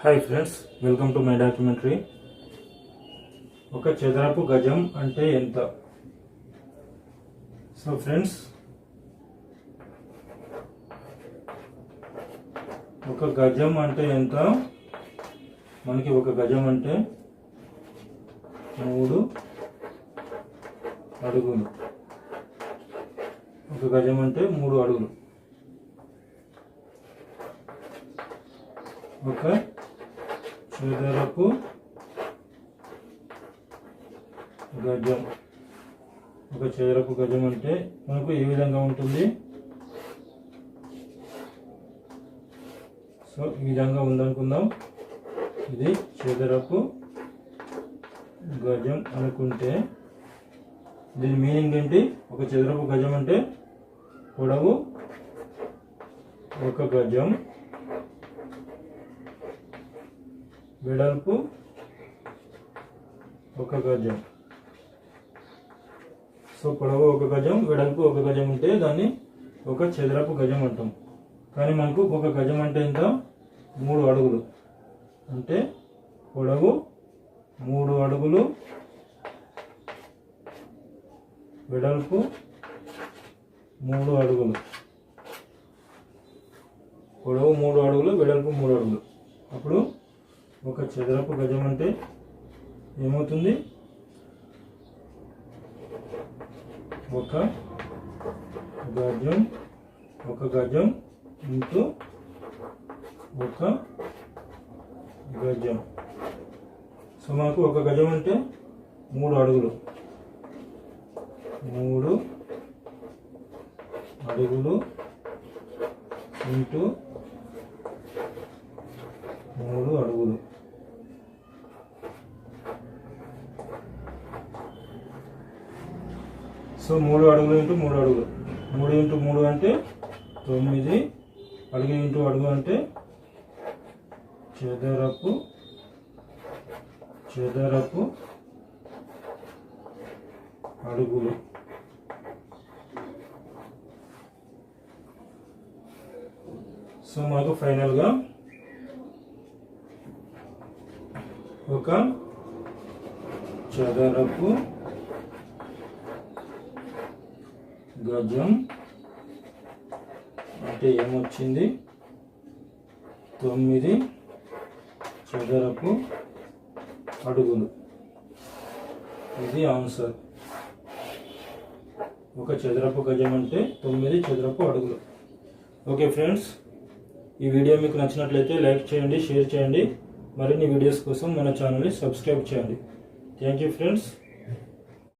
Hi friends welcome to my documentary ఒక చదరపు గజం అంటే ఎంత? సో ఫ్రెండ్స్ ఒక గజం అంటే ఎంత? మనకి ఒక గజం అంటే మూడు అడుగులు. ఒక గజం అంటే మూడు అడుగులు. ఒక చదరపు గజం. ఒక చదరపు గజం అంటే మనకు ఏ విధంగా ఉంటుంది? సో ఈ విధంగా ఉందనుకుందాం. ఇది చదరపు గజం అనుకుంటే దీని మీనింగ్ ఏంటి? ఒక చదరపు గజం అంటే పొడవు ఒక గజం. వెడల్పు ఒక గజం. సో పొడవు ఒక గజం వెడల్పు ఒక గజం ఉంటే దాన్ని ఒక చదరపు గజం అంటాం. కానీ మనకు ఒక గజం అంటే ఎంత? మూడు అడుగులు. అంటే పొడవు మూడు అడుగులు వెడల్పు మూడు అడుగులు. పొడవు మూడు అడుగులు వెడల్పు మూడు అడుగులు. అప్పుడు ఒక చదరపు గజం అంటే ఏమవుతుంది? ఒక గజం ఒక గజం ఇంటూ ఒక గజం. సో మనకు ఒక గజం అంటే మూడు అడుగులు. మూడు అడుగులు ఇంటూ మూడు అడుగులు. సో మూడు అడుగులు ఇంటూ మూడు అడుగులు. మూడు ఇంటూ మూడు అంటే తొమ్మిది. అడుగు ఇంటూ అడుగు అంటే చదరపు చదరపు అడుగులు. సో మాకు ఫైనల్గా ఒక చదరపు గజం అంటే ఏమొచ్చింది? తొమ్మిది చదరపు అడుగులు. ఇది ఆన్సర్. ఒక చదరపు గజం అంటే తొమ్మిది చదరపు అడుగులు. ఓకే ఫ్రెండ్స్ ఈ వీడియో మీకు నచ్చినట్లయితే లైక్ చేయండి షేర్ చేయండి. మరిన్ని వీడియోస్ కోసం మన ఛానల్ని సబ్స్క్రైబ్ చేయండి. Thank you friends.